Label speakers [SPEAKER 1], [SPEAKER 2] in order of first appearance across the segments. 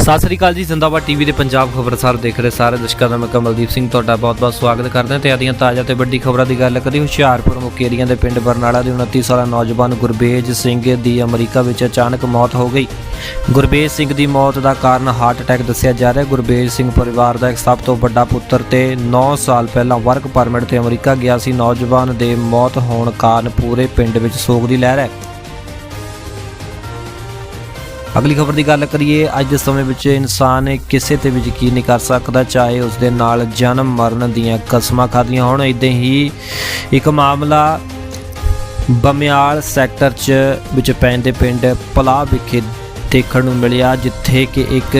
[SPEAKER 1] ਸਤਿ ਸ੍ਰੀ ਅਕਾਲ ਜੀ, ਜ਼ਿੰਦਾਬਾਦ ਟੀਵੀ ਦੇ ਪੰਜਾਬ ਖਬਰਸਾਰ ਦੇਖ ਰਹੇ ਸਾਰੇ ਦਰਸ਼ਕਾਂ ਦਾ ਮੈਂ ਕਮਲਦੀਪ ਸਿੰਘ ਤੁਹਾਡਾ ਬਹੁਤ-ਬਹੁਤ ਸਵਾਗਤ ਕਰਦਾ ਹਾਂ ਤੇ ਆਦੀਆਂ ਤਾਜ਼ਾ ਤੇ ਵੱਡੀ ਖਬਰਾਂ ਦੀ ਗੱਲ ਕਰੀ ਹੁਸ਼ਿਆਰਪੁਰ ਮੁਕੇਰੀਆਂ ਦੇ ਪਿੰਡ ਬਰਨਾਲਾ ਦੇ 29 ਸਾਲਾ ਨੌਜਵਾਨ ਗੁਰਬੇਜ ਸਿੰਘ ਦੀ ਅਮਰੀਕਾ ਵਿੱਚ ਅਚਾਨਕ ਮੌਤ ਹੋ ਗਈ। ਗੁਰਬੇਜ ਸਿੰਘ ਦੀ ਮੌਤ ਦਾ ਕਾਰਨ ਹਾਰਟ ਅਟੈਕ ਦੱਸਿਆ ਜਾ ਰਿਹਾ। ਗੁਰਬੇਜ ਸਿੰਘ ਪਰਿਵਾਰ ਦਾ ਇੱਕ ਸਭ ਤੋਂ ਵੱਡਾ ਪੁੱਤਰ ਤੇ 9 ਸਾਲ ਪਹਿਲਾਂ ਵਰਕ ਪਰਮਿਟ ਤੇ ਅਮਰੀਕਾ ਗਿਆ ਸੀ। ਨੌਜਵਾਨ ਦੇ ਮੌਤ ਹੋਣ ਕਾਰਨ ਪੂਰੇ ਪਿੰਡ ਵਿੱਚ ਸੋਗ ਦੀ ਲਹਿਰ ਹੈ। ਅਗਲੀ ਖਬਰ ਦੀ ਗੱਲ ਕਰੀਏ, ਅੱਜ ਦੇ ਸਮੇਂ ਵਿੱਚ ਇਨਸਾਨ ਕਿਸੇ ਤੇ ਵੀ ਯਕੀਨ ਨਹੀਂ ਕਰ ਸਕਦਾ, ਚਾਹੇ ਉਸ ਦੇ ਨਾਲ ਜਨਮ, ਮਰਨ ਦੀਆਂ ਕਸਮਾਂ ਖਾਦੀਆਂ ਹੋਣ। ਇਦਾਂ ਹੀ ਇੱਕ ਮਾਮਲਾ ਬਮਿਆਲ ਸੈਕਟਰ 'ਚ ਵਿੱਚ ਪੈਂਦੇ ਪਿੰਡ ਪਲਾਹ ਵਿਖੇ ਦੇਖਣ ਨੂੰ ਮਿਲਿਆ, ਜਿੱਥੇ ਕਿ ਇੱਕ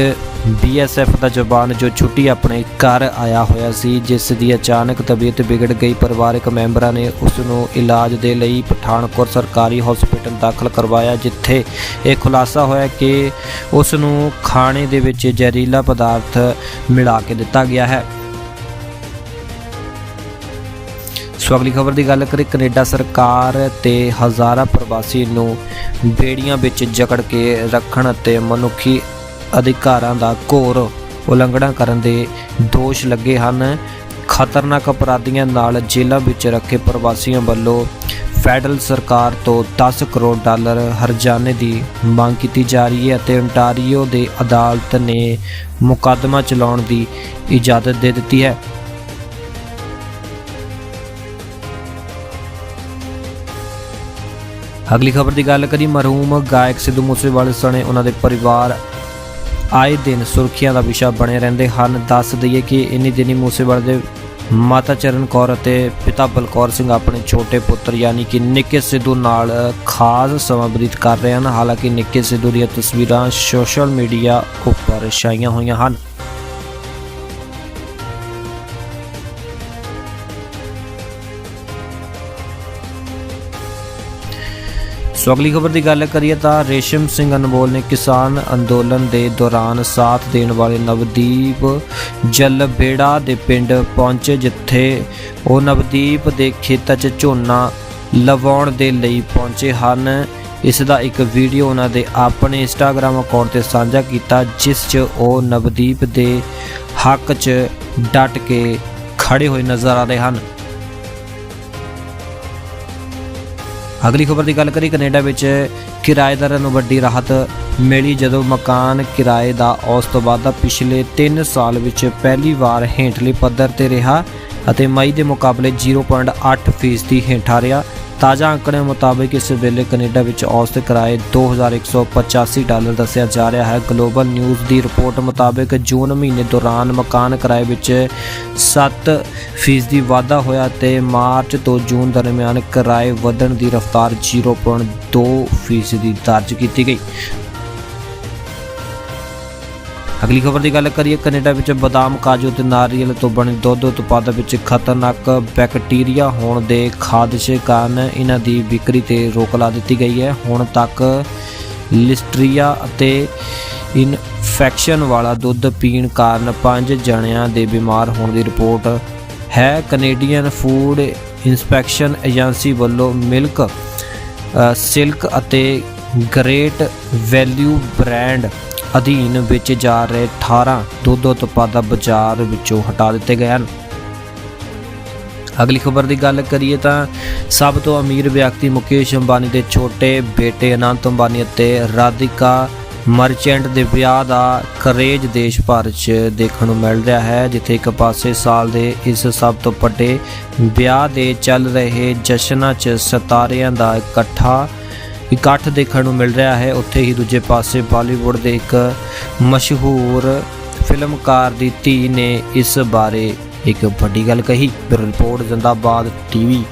[SPEAKER 1] ਬੀਐਸਐਫ ਦਾ ਜਵਾਨ ਜੋ ਛੁੱਟੀ ਆਪਣੇ ਘਰ ਆਇਆ ਹੋਇਆ ਸੀ, ਜਿਸ ਦੀ ਅਚਾਨਕ ਤਬੀਅਤ ਵਿਗੜ ਗਈ, ਪਰਿਵਾਰਕ ਮੈਂਬਰਾਂ ਨੇ ਉਸ ਨੂੰ ਇਲਾਜ ਦੇ ਲਈ ਪਠਾਨਕੋਟ ਸਰਕਾਰੀ ਹਸਪਤਾਲ ਦਾਖਲ ਕਰਵਾਇਆ, ਜਿੱਥੇ ਇਹ ਖੁਲਾਸਾ ਹੋਇਆ ਕਿ ਉਸ ਨੂੰ ਖਾਣੇ ਦੇ ਵਿੱਚ ਜ਼ਹਿਰੀਲਾ ਪਦਾਰਥ ਮਿਲਾ ਕੇ ਦਿੱਤਾ ਗਿਆ ਹੈ। ਸੋ ਅਗਲੀ ਖਬਰ ਦੀ ਗੱਲ ਕਰੀ ਕੈਨੇਡਾ ਸਰਕਾਰ ਤੇ ਹਜ਼ਾਰਾਂ ਪ੍ਰਵਾਸੀ ਨੂੰ ਬੇੜੀਆਂ ਵਿੱਚ ਜਕੜ ਕੇ ਰੱਖਣ ਅਤੇ ਮਨੁੱਖੀ ਅਧਿਕਾਰਾਂ ਦਾ ਘੋਰ ਉਲੰਘਣਾ ਕਰਨ ਦੇ ਦੋਸ਼ ਲੱਗੇ ਹਨ। ਖਤਰਨਾਕ ਅਪਰਾਧੀਆਂ ਨਾਲ ਜੇਲ੍ਹਾਂ ਵਿੱਚ ਰੱਖੇ ਪ੍ਰਵਾਸੀਆਂ ਵੱਲੋਂ ਫੈਡਰਲ ਸਰਕਾਰ ਤੋਂ 10 ਕਰੋੜ ਡਾਲਰ ਹਰਜਾਨੇ ਦੀ ਮੰਗ ਕੀਤੀ ਜਾ ਰਹੀ ਹੈ ਅਤੇ ontario ਦੇ ਅਦਾਲਤ ਨੇ ਮੁਕੱਦਮਾ ਚਲਾਉਣ ਦੀ ਇਜਾਜ਼ਤ ਦੇ ਦਿੱਤੀ ਹੈ। ਅਗਲੀ ਖਬਰ ਦੀ ਗੱਲ ਕਰੀ ਮਰਹੂਮ ਗਾਇਕ ਸਿੱਧੂ ਮੂਸੇਵਾਲੇ ਸਣੇ ਉਹਨਾਂ ਦੇ ਪਰਿਵਾਰ ਆਏ ਦਿਨ ਸੁਰਖੀਆਂ ਦਾ ਵਿਸ਼ਾ ਬਣੇ ਰਹਿੰਦੇ ਹਨ। ਦੱਸ ਦਈਏ ਕਿ ਇੰਨੀ ਦਿਨੀ ਮੂਸੇਵਾਲੇ ਦੇ ਮਾਤਾ ਚਰਨ ਕੌਰ ਅਤੇ ਪਿਤਾ ਬਲਕੌਰ ਸਿੰਘ ਆਪਣੇ ਛੋਟੇ ਪੁੱਤਰ ਯਾਨੀ ਕਿ ਨਿੱਕੇ ਸਿੱਧੂ ਨਾਲ ਖਾਸ ਸਮਾਂ ਬਤੀਤ ਕਰ ਰਹੇ ਹਨ। ਹਾਲਾਂਕਿ ਨਿੱਕੇ ਸਿੱਧੂ ਦੀਆਂ ਤਸਵੀਰਾਂ ਸੋਸ਼ਲ ਮੀਡੀਆ ਉੱਪਰ ਛਾਈਆਂ ਹੋਈਆਂ ਹਨ। ਸੋ ਅਗਲੀ ਖਬਰ ਦੀ ਗੱਲ ਕਰੀਏ ਤਾਂ ਰੇਸ਼ਮ ਸਿੰਘ ਅਨਮੋਲ ਨੇ ਕਿਸਾਨ ਅੰਦੋਲਨ ਦੇ ਦੌਰਾਨ ਸਾਥ ਦੇਣ ਵਾਲੇ ਨਵਦੀਪ ਜਲਬੇੜਾ ਦੇ ਪਿੰਡ ਪਹੁੰਚੇ, ਜਿੱਥੇ ਉਹ ਨਵਦੀਪ ਦੇ ਖੇਤਾਂ 'ਚ ਝੋਨਾ ਲਵਾਉਣ ਦੇ ਲਈ ਪਹੁੰਚੇ ਹਨ। ਇਸ ਦਾ ਇੱਕ ਵੀਡੀਓ ਉਹਨਾਂ ਦੇ ਆਪਣੇ ਇੰਸਟਾਗ੍ਰam ਅਕਾਊਂਟ ਤੇ ਸਾਂਝਾ ਕੀਤਾ, ਜਿਸ 'ਚ ਉਹ ਨਵਦੀਪ ਦੇ ਹੱਕ 'ਚ ਡਟ ਕੇ ਖੜੇ ਹੋਏ ਨਜ਼ਰ ਆ ਰਹੇ ਹਨ। ਅਗਲੀ ਖਬਰ ਦੀ ਗੱਲ ਕਰੀ ਕੈਨੇਡਾ ਵਿੱਚ ਕਿਰਾਏਦਾਰਾਂ ਨੂੰ ਵੱਡੀ ਰਾਹਤ ਮਿਲੀ ਜਦੋਂ ਮਕਾਨ ਕਿਰਾਏ ਦਾ ਔਸਤ ਵਾਧਾ ਪਿਛਲੇ 3 ਸਾਲ ਵਿੱਚ ਪਹਿਲੀ ਵਾਰ ਹੇਠਲੇ ਪੱਧਰ ਤੇ ਰਿਹਾ ਅਤੇ ਮਈ ਦੇ ਮੁਕਾਬਲੇ 0.8% ਫੀਸਦੀ ਹੇਠਾਂ ਰਿਹਾ। ਤਾਜ਼ਾ ਅੰਕੜਿਆਂ ਮੁਤਾਬਕ ਇਸ ਵੇਲੇ ਕੈਨੇਡਾ ਵਿੱਚ ਔਸਤ ਕਿਰਾਏ 2185 ਡਾਲਰ ਦੱਸਿਆ ਜਾ ਰਿਹਾ ਹੈ। ਗਲੋਬਲ ਨਿਊਜ਼ ਦੀ ਰਿਪੋਰਟ ਮੁਤਾਬਕ ਜੂਨ ਮਹੀਨੇ ਦੌਰਾਨ ਮਕਾਨ ਕਿਰਾਏ ਵਿੱਚ 7 ਫੀਸਦੀ ਵਾਧਾ ਹੋਇਆ ਤੇ ਮਾਰਚ ਤੋਂ ਜੂਨ ਦਰਮਿਆਨ ਕਿਰਾਏ ਵਧਣ ਦੀ ਰਫ਼ਤਾਰ 0.2 ਫੀਸਦੀ ਦਰਜ ਕੀਤੀ ਗਈ। ਅਗਲੀ ਖਬਰ ਦੀ ਗੱਲ ਕਰੀਏ, ਕੈਨੇਡਾ ਵਿੱਚ ਬਦਾਮ, ਕਾਜੂ ਤੇ ਨਾਰੀਅਲ ਤੋਂ ਬਣੇ ਦੁੱਧ ਉਤਪਾਦਾਂ ਵਿੱਚ ਖਤਰਨਾਕ ਬੈਕਟੀਰੀਆ ਹੋਣ ਦੇ ਖਾਦਸ਼ੇ ਕਾਰਨ ਇਹਨਾਂ ਦੀ ਵਿਕਰੀ ਤੇ ਰੋਕ ਲਾ ਦਿੱਤੀ ਗਈ ਹੈ। ਹੁਣ ਤੱਕ ਲਿਸਟਰੀਆ ਅਤੇ ਇਨਫੈਕਸ਼ਨ ਵਾਲਾ ਦੁੱਧ ਪੀਣ ਕਾਰਨ ਪੰਜ ਜਣਿਆਂ ਦੇ ਬਿਮਾਰ ਹੋਣ ਦੀ ਰਿਪੋਰਟ ਹੈ। ਕੈਨੇਡੀਅਨ ਫੂਡ ਇਨਸਪੈਕਸ਼ਨ ਏਜੰਸੀ ਵੱਲੋਂ ਮਿਲਕ ਸਿਲਕ ਅਤੇ ਗ੍ਰੇਟ ਵੈਲਿਊ ਬ੍ਰਾਂਡ ਅਧੀਨ ਵਿੱਚ ਜਾ ਰਹੇ 18 ਦੁੱਧ ਉਤਪਾਦਾਂ ਬਾਜ਼ਾਰ ਵਿੱਚੋਂ ਹਟਾ ਦਿੱਤੇ ਗਏ ਹਨ। ਅਗਲੀ ਖਬਰ ਦੀ ਗੱਲ ਕਰੀਏ ਤਾਂ ਸਭ ਤੋਂ ਅਮੀਰ ਵਿਅਕਤੀ ਮੁਕੇਸ਼ ਅੰਬਾਨੀ ਦੇ ਛੋਟੇ ਬੇਟੇ ਅਨੰਤ ਅੰਬਾਨੀ ਅਤੇ ਰਾਧਿਕਾ ਮਰਚੈਂਟ ਦੇ ਵਿਆਹ ਦਾ ਕਰੇਜ ਦੇਸ਼ ਭਰ 'ਚ ਦੇਖਣ ਨੂੰ ਮਿਲ ਰਿਹਾ ਹੈ, ਜਿੱਥੇ ਇੱਕ ਪਾਸੇ ਸਾਲ ਦੇ ਇਸ ਸਭ ਤੋਂ ਵੱਡੇ ਵਿਆਹ ਦੇ ਚੱਲ ਰਹੇ ਜਸ਼ਨਾਂ 'ਚ ਸਤਾਰਿਆਂ ਦਾ ਇਕੱਠਾ ਇਕੱਠ ਦੇਖਣ ਨੂੰ ਮਿਲ ਰਿਹਾ ਹੈ। ਉੱਥੇ ਹੀ ਦੂਜੇ ਪਾਸੇ ਬਾਲੀਵੁੱਡ ਦੇ ਇੱਕ ਮਸ਼ਹੂਰ ਫਿਲਮਕਾਰ ਦੀ ਧੀ ਨੇ ਇਸ ਬਾਰੇ ਇੱਕ ਵੱਡੀ ਗੱਲ ਕਹੀ। ਰਿਪੋਰਟ ਜ਼ਿੰਦਾਬਾਦ ਟੀਵੀ